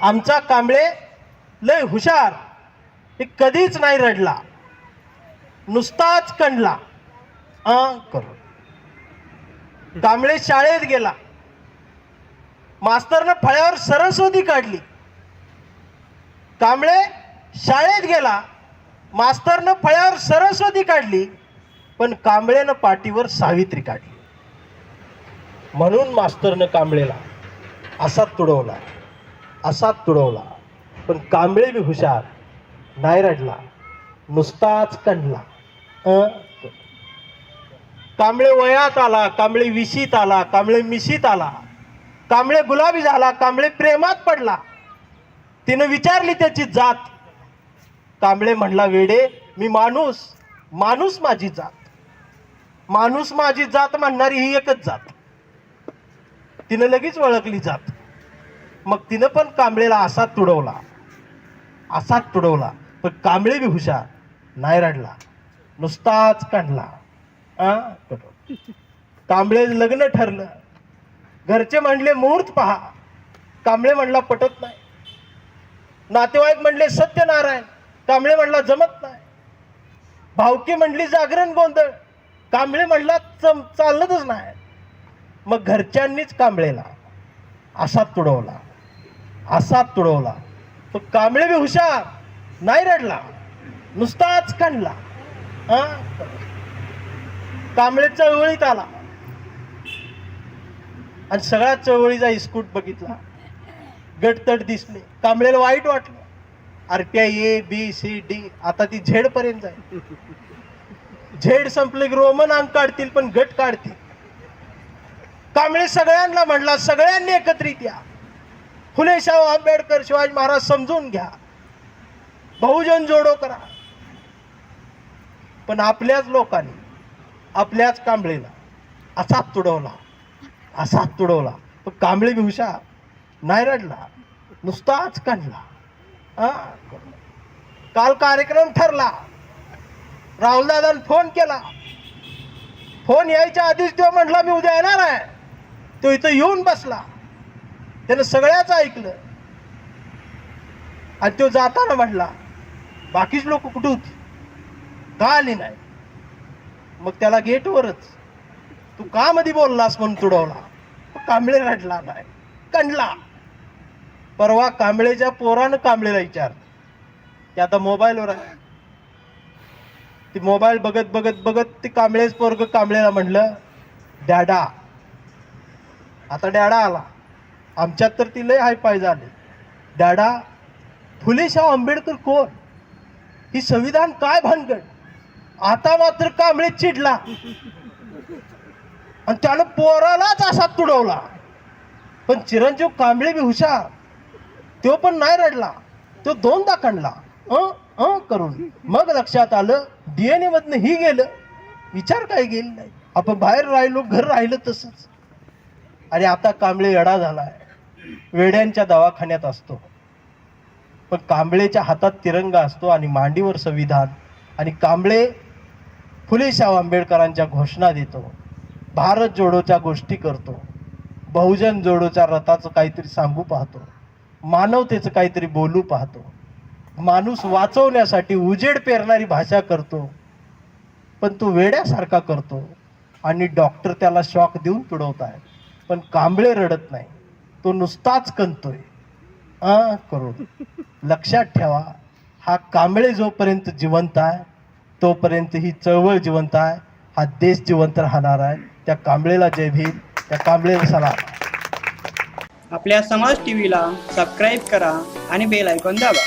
आमचा कांबळे लय हुशार. हे कधीच नाही रडला. नुसताच कंडला. अं करू. कांबळे शाळेत गेला. मास्तरनं फळ्यावर सरस्वती काढली. कांबळे शाळेत गेला. मास्तरनं फळ्यावर सरस्वती काढली. पण कांबळेनं पाठीवर सावित्री काढली. म्हणून मास्तरनं कांबळेला असा तुडवला. असाच तुडवला. पण कांबळे बी हुशार. नाही रडला. नुसताच कंडला. कांबळे वयात आला कांबळे विशीत आला कांबळे मिशीत आला. कांबळे गुलाबी झाला कांबळे प्रेमात पडला. तिनं विचारली त्याची जात. कांबळे म्हणला वेडे मी माणूस. माणूस माझी जात. माणूस माझी जात म्हणणारी ही एकच जात. तिनं लगेच ओळखली जात. मग तिनं पण कांबळेला असाच तुडवला. असाच तुडवला. पण कांबळे बी हुशार. नाही रडला. नुसताच काढला कांबळे लग्न ठरलं. घरचे म्हणले मुहूर्त पहा. कांबळे म्हणला पटत नाही. नातेवाईक म्हणले सत्यनारायण. कांबळे म्हणला जमत नाही. भावकी म्हणली जागरण गोंधळ. कांबळे म्हणला चम चालतच नाही. मग घरच्यांनीच कांबळेला असा तुडवला. असा तुडवला. तो कांबळे बी हुशार नाही रडला. नुसताच काढला हा? कांबळे चळवळीत आला. आणि सगळ्या चळवळीचा इस्कूट बघितला. गटतट दिसले. कांबळेला वाईट वाटलं. RPI A B C D आता ती झेड पर्यंत जाईल झेड संपले की रोमन अंक काढतील पण गट काढतील. कांबळे सगळ्यांना म्हणला सगळ्यांनी एकत्रित या. फुलेशाहू आंबेडकर शिवाजी महाराज समजून घ्या. बहुजन जोडो करा. पण आपल्याच लोकांनी आपल्याच कांबळेला असाच तुडवला असाच तुडवला. पण कांबळे भिवशा नाही रडला नुसताच काढला काल कार्यक्रम ठरला. राहुलदादानं फोन केला. फोन यायच्या आधीच तो म्हटला मी उद्या येणार आहे. तो इथं येऊन बसला. त्यानं सगळ्याच ऐकलं. आणि तो जाताना म्हटला बाकीच लोक कुठे होती? का आली नाही? मग त्याला गेटवरच तू का मध्ये बोललास म्हणून तुडवला? कांबळे रडला नाही कंडला. परवा कांबळेच्या पोरानं कांबळेला विचार ते आता मोबाईलवर आहे. ती मोबाईल बघत बघत बघत ती कांबळेच पोरग कांबळेला म्हणलं डॅडा. आता डॅडा आला. आमच्यात तर ती लय हाय पाय झाले. डॅडा फुलेशाह आंबेडकर कोण? ही संविधान काय भानगड? आता मात्र कांबळे चिडला. आणि त्यानं पोरालाच असा तुडवला. पण चिरंजीव कांबळे बी हुशार. तो पण नाही रडला. तो दोनदा खणला अं? अं? करून. मग लक्षात आलं डीएनए मधनं ही गेलं. विचार काय गेली नाही आपण बाहेर राहिलो घर राहिलं तसंच. आणि आता कांबळे येडा आहे वेड्यांच्या दवाखान्यात असतो. पण कांबळेच्या हातात तिरंगा असतो आणि मांडीवर संविधान आणि कांबळे फुले शाह आंबेडकरांच्या घोषणा देतो. भारत जोडोच्या गोष्टी करतो. बहुजन जोडोच्या रथाचं काहीतरी सांगू पाहतो. मानवतेचं काहीतरी बोलू पाहतो. माणूस वाचवण्यासाठी उजेड पेरणारी भाषा करतो. पण तो वेड्यासारखा करतो. आणि डॉक्टर त्याला शॉक देऊन तुडवत आहे पण कांबळे रडत नाही. तो नुसताच कणतोय आ करून लक्षात ठेवा हा कांबळे जोपर्यंत जिवंत आहे तोपर्यंत ही चळवळ जिवंत आहे हा देश जिवंत राहणार आहे. त्या कांबळेला जय भीम त्या कांबळेला सलाम. आपल्या समाज टीव्हीला सबस्क्राईब करा आणि बेल ऐकून दाबा.